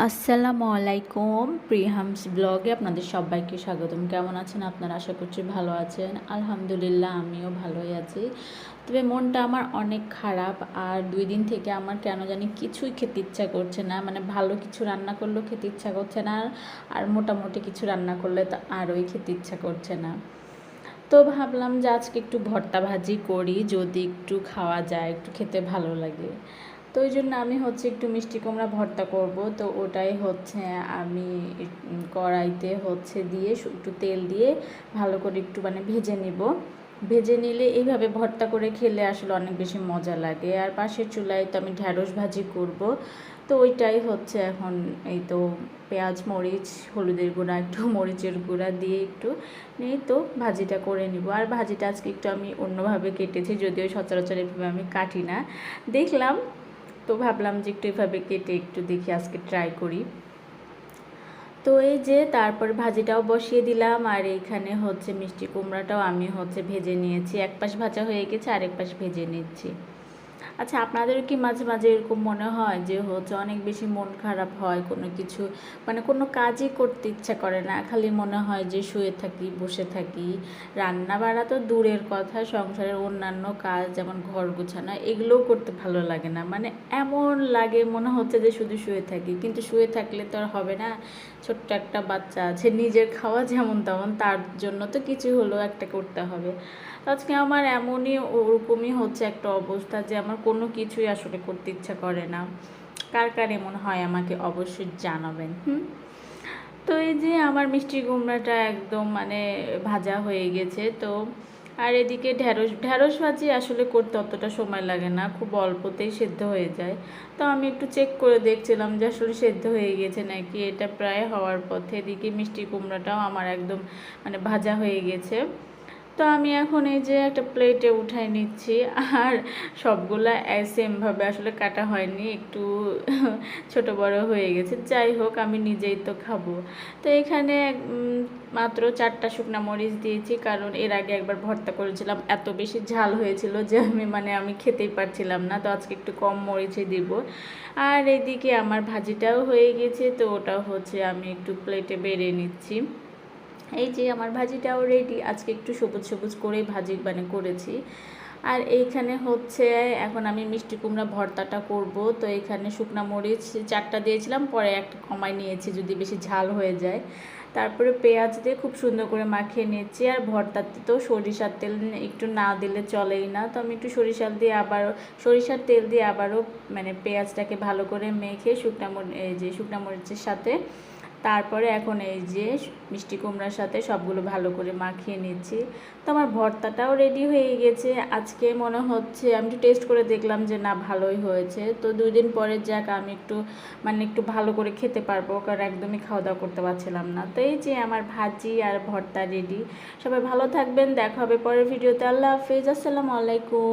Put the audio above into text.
আসসালামু আলাইকুম, প্রিহামস ব্লগে আপনাদের সবাইকে স্বাগতম। কেমন আছেন আপনারা? আশা করছি ভালো আছেন। আলহামদুলিল্লাহ, আমিও ভালোই আছি। তবে মনটা আমার অনেক খারাপ, আর দুই দিন থেকে আমার কেন জানি কিছুই খেতে ইচ্ছা করছে না। মানে ভালো কিছু রান্না করলেও খেতে ইচ্ছা করছে না, আর মোটামুটি কিছু রান্না করলে তো আরোই খেতে ইচ্ছা করছে না। তো ভাবলাম যে আজকে একটু ভর্তা ভাজি করি, যদি একটু খাওয়া যায়, একটু খেতে ভালো লাগে। তো ওই জন্য আমি হচ্ছে একটু মিষ্টি কুমড়া ভর্তা করব। তো ওটাই হচ্ছে আমি কড়াইতে হচ্ছে দিয়ে একটু তেল দিয়ে ভালো করে একটু মানে ভেজে নিব। ভেজে নিলে এইভাবে ভর্তা করে খেলে আসলে অনেক বেশি মজা লাগে। আর পাশের চুলায় তো আমি ঢ্যাঁড়স ভাজি করব। তো ওইটাই হচ্ছে এখন এই তো পেঁয়াজ, মরিচ, হলুদের গুঁড়া, একটু মরিচের গুঁড়া দিয়ে একটু নিয়ে তো ভাজিটা করে নিব। আর ভাজিটা আজকে একটু আমি অন্যভাবে কেটেছি, যদিও সচরাচর এভাবে আমি কাটি না। দেখলাম তো ভাবলাম যে একটু এভাবে কেটে একটু দেখি, আজকে ট্রাই করি। তো এই যে তারপর ভাজিটাও বসিয়ে দিলাম, আর এইখানে হচ্ছে মিষ্টি কুমড়াটাও আমি হচ্ছে ভেজে নিয়েছি। এক পাশ ভাজা হয়ে গেছে, আরেক পাশ ভেজে নিচ্ছি। আচ্ছা আপনাদের কি মাঝে মাঝে এরকম মনে হয় যে হচ্ছে অনেক বেশি মন খারাপ হয় কোনো কিছু? মানে কোনো কাজই করতে ইচ্ছা করে না, খালি মনে হয় যে শুয়ে থাকি, বসে থাকি। রান্না বাড়া তো দূরের কথা, সংসারের অন্যান্য কাজ যেমন ঘর গোছানো, এগুলোও করতে ভালো লাগে না। মানে এমন লাগে মনে হচ্ছে যে শুধু শুয়ে থাকি, কিন্তু শুয়ে থাকলে তো আর হবে না। ছোট্ট একটা বাচ্চা আছে, নিজের খাওয়া যেমন তেমন, তার জন্য তো কিছু হলেও একটা করতে হবে। আজকে আমার এমনই, ওরকমই হচ্ছে একটা অবস্থা যে আমার কোনো কিছুই আসলে করতে ইচ্ছা করে না। কার কার এমন হয় আমাকে অবশ্যই জানাবেন। হুম। তো এই যে আমার মিষ্টি কুমড়াটা একদম মানে ভাজা হয়ে গেছে তো আর এদিকে ঢ্যাঁড়স ঢ্যাঁড়স ভাজি আসলে করতে অতটা সময় লাগে না খুব অল্পতেই সেদ্ধ হয়ে যায়। তো আমি একটু চেক করে দেখছিলাম যে আসলে সেদ্ধ হয়ে গেছে নাকি এটা প্রায় হওয়ার পথে এদিকে মিষ্টি কুমড়াটাও আমার একদম মানে ভাজা হয়ে গেছে। তো আমি এখন এই যে একটা প্লেটে উঠাই নিচ্ছি, আর সবগুলা সেমভাবে আসলে কাটা হয়নি, একটু ছোট বড় হয়ে গেছে। যাই হোক, আমি নিজেই তো খাব। তো এখানে মাত্র চারটা শুকনো মরিচ দিয়েছি, কারণ এর আগে একবার ভর্তা করেছিলাম, এত বেশি ঝাল হয়েছিল যে আমি মানে আমি খেতেই পারছিলাম না, তো আজকে একটু কম মরিচে দিব। আর এদিকে আমার ভাজিটাও হয়ে গেছে, তো ওটা হচ্ছে আমি একটু প্লেটে বেড়ে নিচ্ছি। এই যে আমার ভাজিটাও রেডি আজকে একটু সবুজ সবুজ করে ভাজি মানে করেছি। আর এইখানে হচ্ছে, এখন আমি মিষ্টি কুমড়া ভর্তাটা করব। তো এখানে শুকনা মরিচ চারটা দিয়েছিলাম, পরে একটা কমাই নিয়েছি যদি বেশি ঝাল হয়ে যায়। তারপরে পেঁয়াজ দিয়ে খুব সুন্দর করে মাখিয়ে নিয়েছি। আর ভর্তাতে তো সরিষার তেল একটু না দিলে চলেই না। তো আমি একটু সরিষার দিয়ে আবারও, সরিষার তেল দিয়ে আবারও মানে পেঁয়াজটাকে ভালো করে মেখে শুকনা এই যে শুকনা মরিচের সাথে তারপরে এখন এই যে মিষ্টি কুমড়ার সাথে সবগুলো ভালো করে মাখিয়ে নিচ্ছি। তো আমার ভর্তাটাও রেডি হয়ে গেছে। আজকে মনে হচ্ছে, আমি একটু টেস্ট করে দেখলাম যে না, ভালোই হয়েছে। তো দুই দিন পরে যাক, আমি একটু মানে একটু ভালো করে খেতে পারব, কারণ একদমই খাওয়া দাওয়া করতে পারছিলাম না। তো এই যে আমার ভাজি আর ভর্তা রেডি সবাই ভালো থাকবেন, দেখা হবে পরের ভিডিওতে আল্লাহ হাফিজ, আসসালামু আলাইকুম।